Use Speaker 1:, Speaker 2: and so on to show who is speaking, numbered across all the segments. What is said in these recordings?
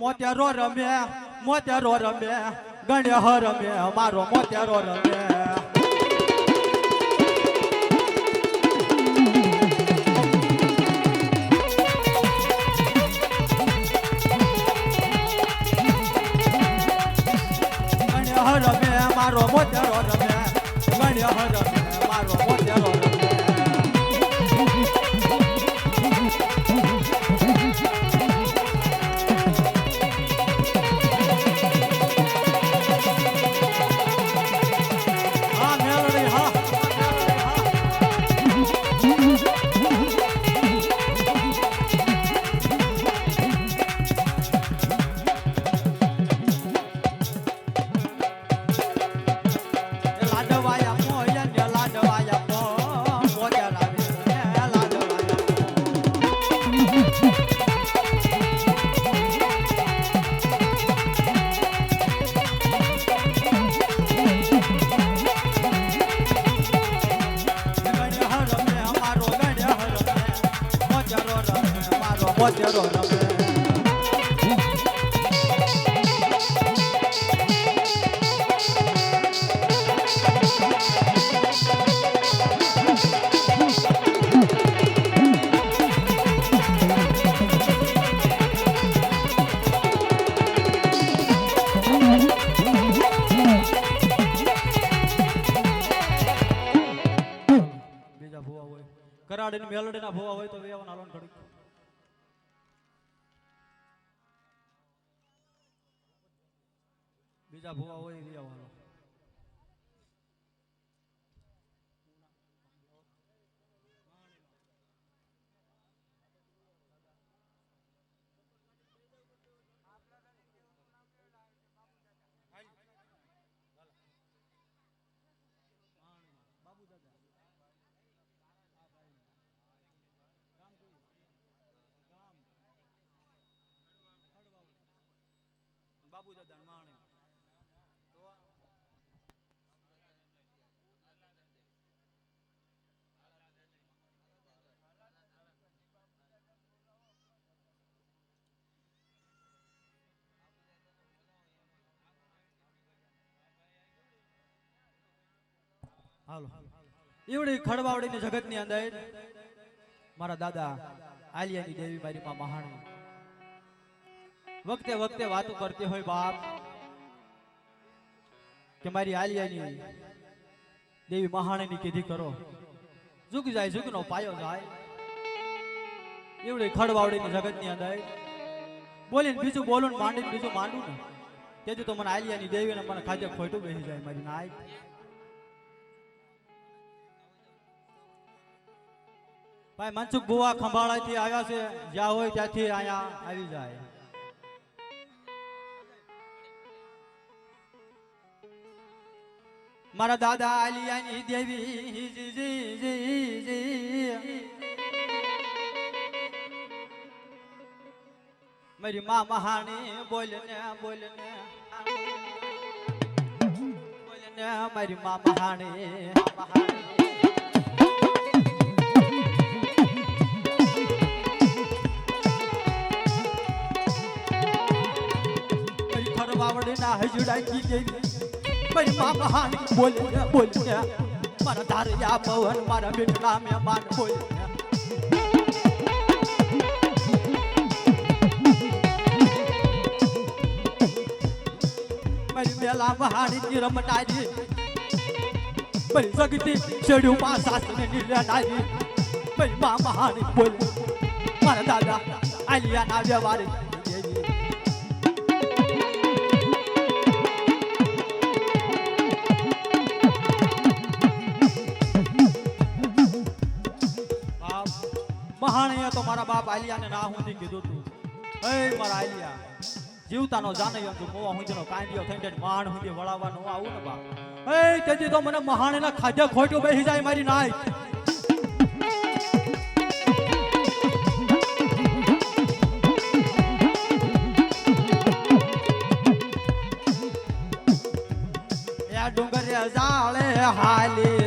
Speaker 1: મોતેરો રમે મોતેરો રમે, ગણ્ય રમે, મારો મોતેરો રમે. રમે, મારો મોતેરો રમે, ગણ્ય રમે. કરાડીને મેલડીના ભોવા હોય તો વેવાના હાલો ઘડી બીજા ભોવા હોય વેવાના હાલો બાબુ દાદા માણે હાલો. ઈવડી ખડવાવડીની જગતની અંદર મારા દાદા આલિયાની દેવી મારી માં મહાણી વખતે વખતે વાતો કરતી હોય બાપ, કે મારી આલિયાની દેવી મહાણીની કીધી કરો. જુગ જાય, જુગનો પાયો જાય. એવડી ખડવાવડીની જગતની અંદર બોલીને બીજું બોલું માંડીને બીજું માંડું ને. તેથી તો મને આલિયાની દેવીને મને ખાધે ખોટું બેસી જાય, મારી નાય. ભાઈ, મનસુખ બુવા ખંભાળાથી આવ્યા છે. જ્યાં હોય ત્યાંથી અહીંયા આવી જાય. મારા દાદા આલિયાની દેવી મારી મા મહાણી બોલને બોલને. બોલને મારી મા મહાણી મહાણી મારી હજુડા કી દેવી. પણ મામા બોલ્યા બોલ્યા મારા ધાર્યા પવન મારા બેટડા મહેમાન બોલ્યા મારી વેલા વહાડી રમટાજી મારી સગતી ચડ્યું મા સાસને નિરણાજી મારી મા મહાણી બોલ. મારા દાદા આલિયા ના વ્યવહારી. મારા બાપ આલિયાને ના હું કીધું તું. એ. મારા આલિયા જીવતાનો જાનૈયો તું મોવા હુંજીનો કાંડિયો થઈને માણ હું વળાવવાનું આવું ને બાપ. એ તેથી તો મને મહાણીના ખાધે ખોટું બેસી જાય મારી નાય. ડુંગર જાળે હાલી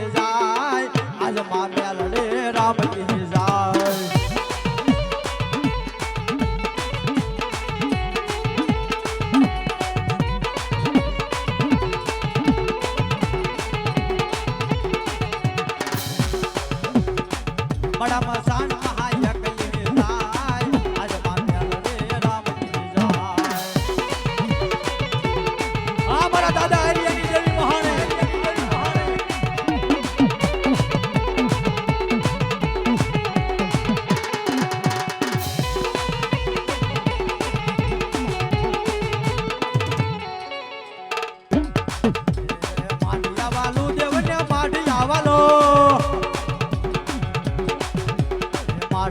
Speaker 1: એ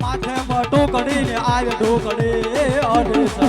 Speaker 1: માથે મોટું કરીને આવે ઢોકડે અઢે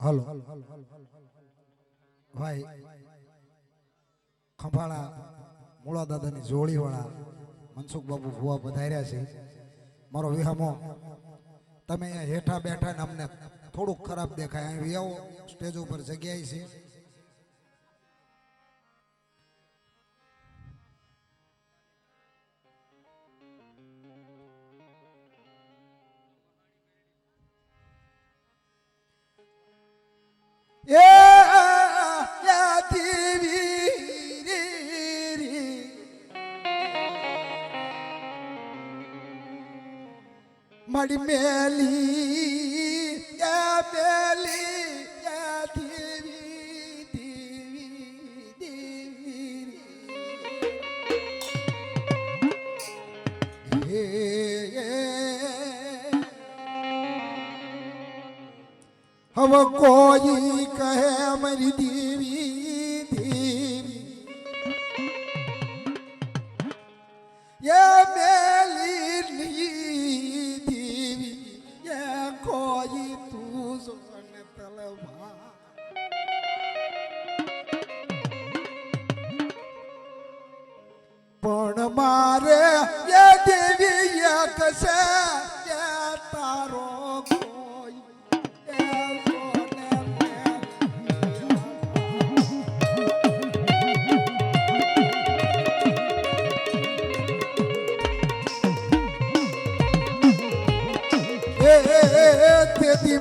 Speaker 2: હલો. ભાઈ, ખંભાળા મૂળા દાદાની જોડીવાળા મનસુખ બાબુ ભુવા પધાર્યા છે. મારો વિહામો, તમે અહીંયા હેઠા બેઠા ને અમને થોડુંક ખરાબ દેખાય. અહીં આવો સ્ટેજ ઉપર જગ્યાએ છે. મળી મેલી એ મેલી એ દેવી દેવી દેવી હવે કોઈ કહે મરી દી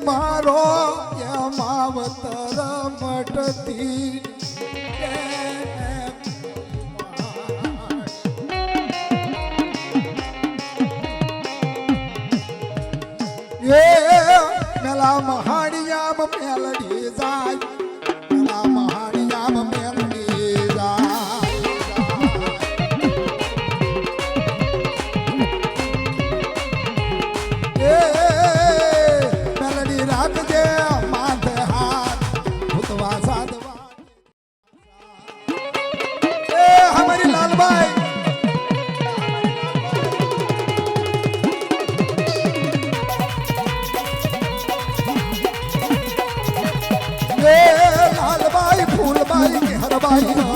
Speaker 2: મારો યમાવતર મટતી એ મેલા મહાડિયા મેલડી 三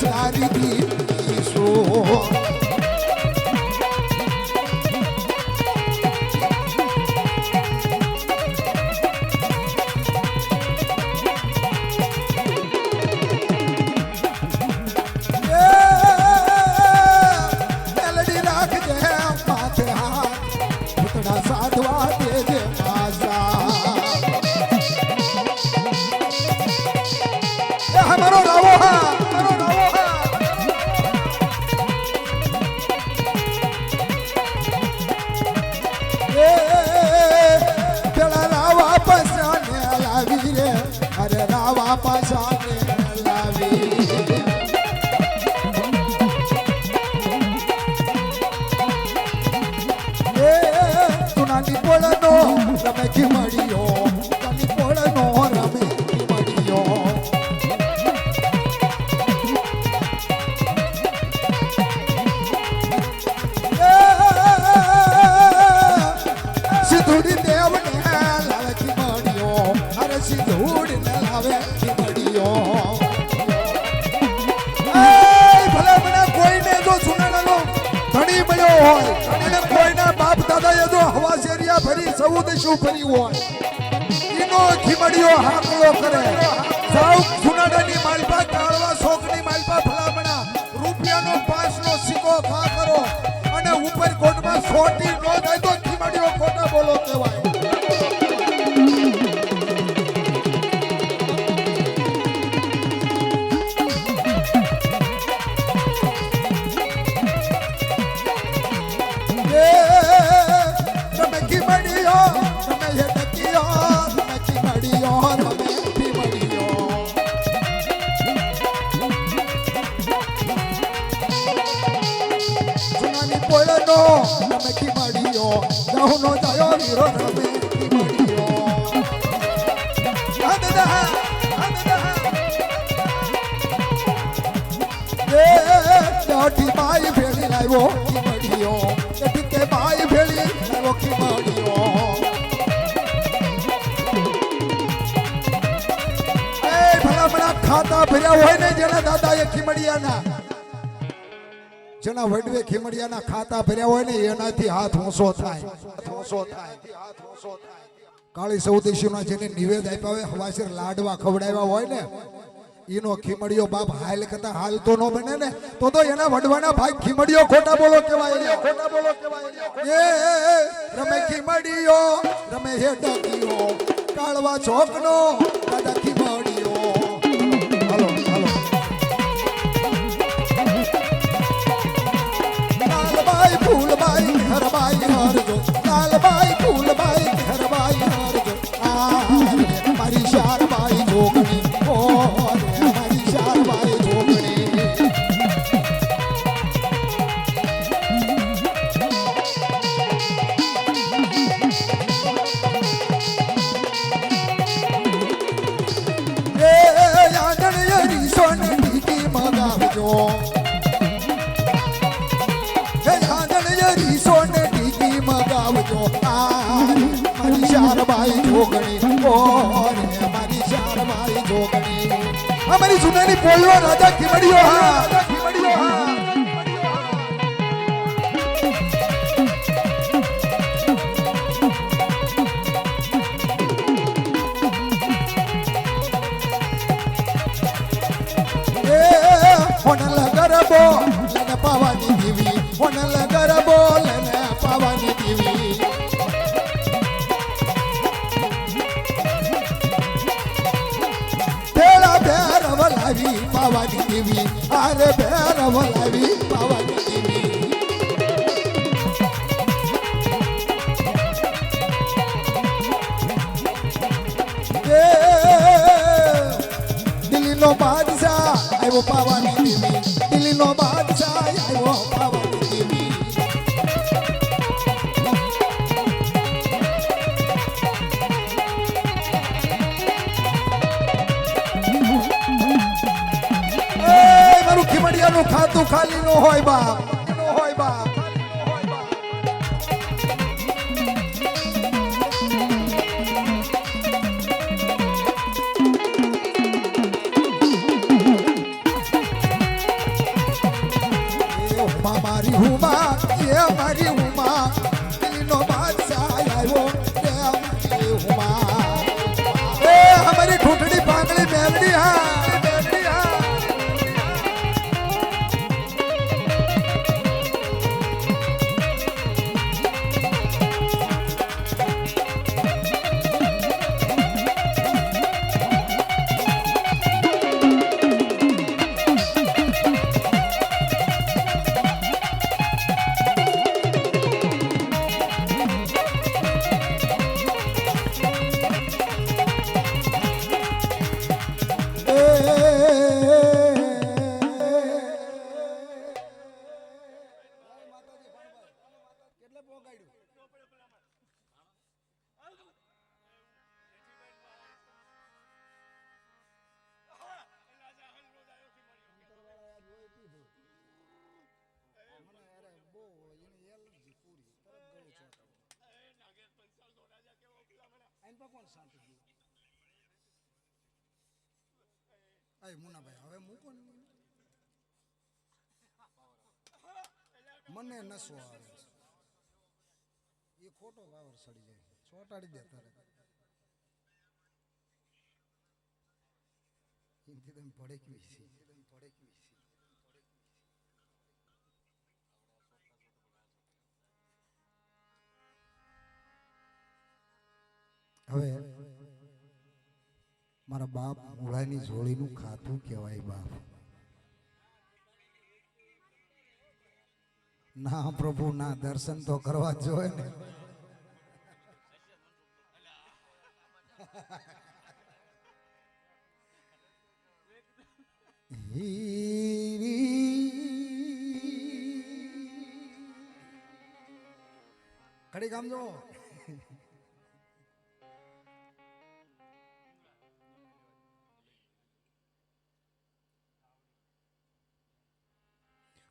Speaker 2: sari. હોય અને કોઈના બાપ દાદાએ તો હવા શેરિયા ફરી સૌ શું ફરી હોય? એનો ખીમડીઓ હાકલો કરે. સાવ જુનાડાની માલપા, કાળવા શોકની માલપા ફલામણા રૂપિયાનો પાંચનો સિક્કો ખા કરો. અને ઉપર કોટમાં સોટી નો થાય તો ખીમડીઓ ખોટા બોલો કહેવાય. ખાતા ભર્યા હોય ને જેના દાદા એ ખીમડિયાના, જેના વડવે ખીમડિયાના ખાતા ભર્યા હોય ને એનાથી હાથ ઊંચો થાય. ઊંચો થાય. કાળી સૌદેશીના જેને નિવેદ આપ્યા હોય હવાસીર લાડવા ખવડાવ્યા હોય ને એનો ખીમડિયો બાપ હાલ કરતા હાલ તો નો બને ને, તો તો એના વડવાના ભાઈ ખીમડિયો ખોટા બોલો કેવાય ખોટા બોલો કેવાય એ, રમે ખીમડિયો, રમે હે ડકીયો કાળવા ચોકનો, દાદા જોગણી આ મારી સુનાની પોયો રાજા ખીમડીઓ હા રાજા ખીમડીઓ હા એ હોનલ ગરબો લને પાવાની દીવી ભેરવ લાવી પાવાની દેવી એ દિલ્હીનો બાદશાહ આવ્યો પાવાની દેવી ખીમડિયાનું ખાતું ખાલી નો હોય બાપ. અય મુનાભાઈ હવે મૂકો ને મને નસો આવે એ ખોટો વાવર સડી જાય ચોટાડી દે તારે હિન્દી તમે ભડકવી છે ભડકવી છે હવે મારા બાપ મૂળાની જોડીનું ખાતું કહેવાય બાપ. ના પ્રભુ, ના દર્શન તો કરવા જોઈએ ને. ખડી કામ જો.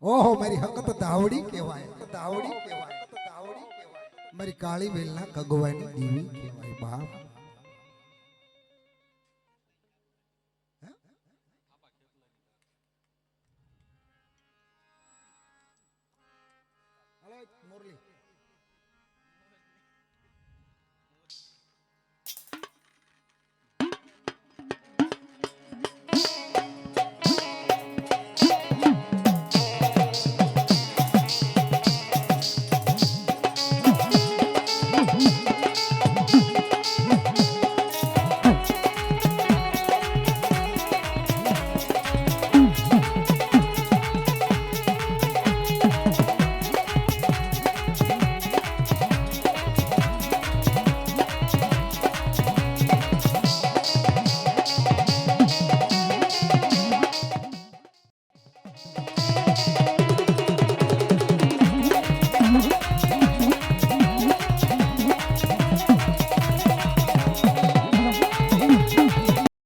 Speaker 2: ઓહો, મારી હકત દાવડી કહેવાય દાવડી કહેવાય દાવડી કહેવાય. મારી કાળી વેલના કગવાની દેવી કહેવાય બાપ.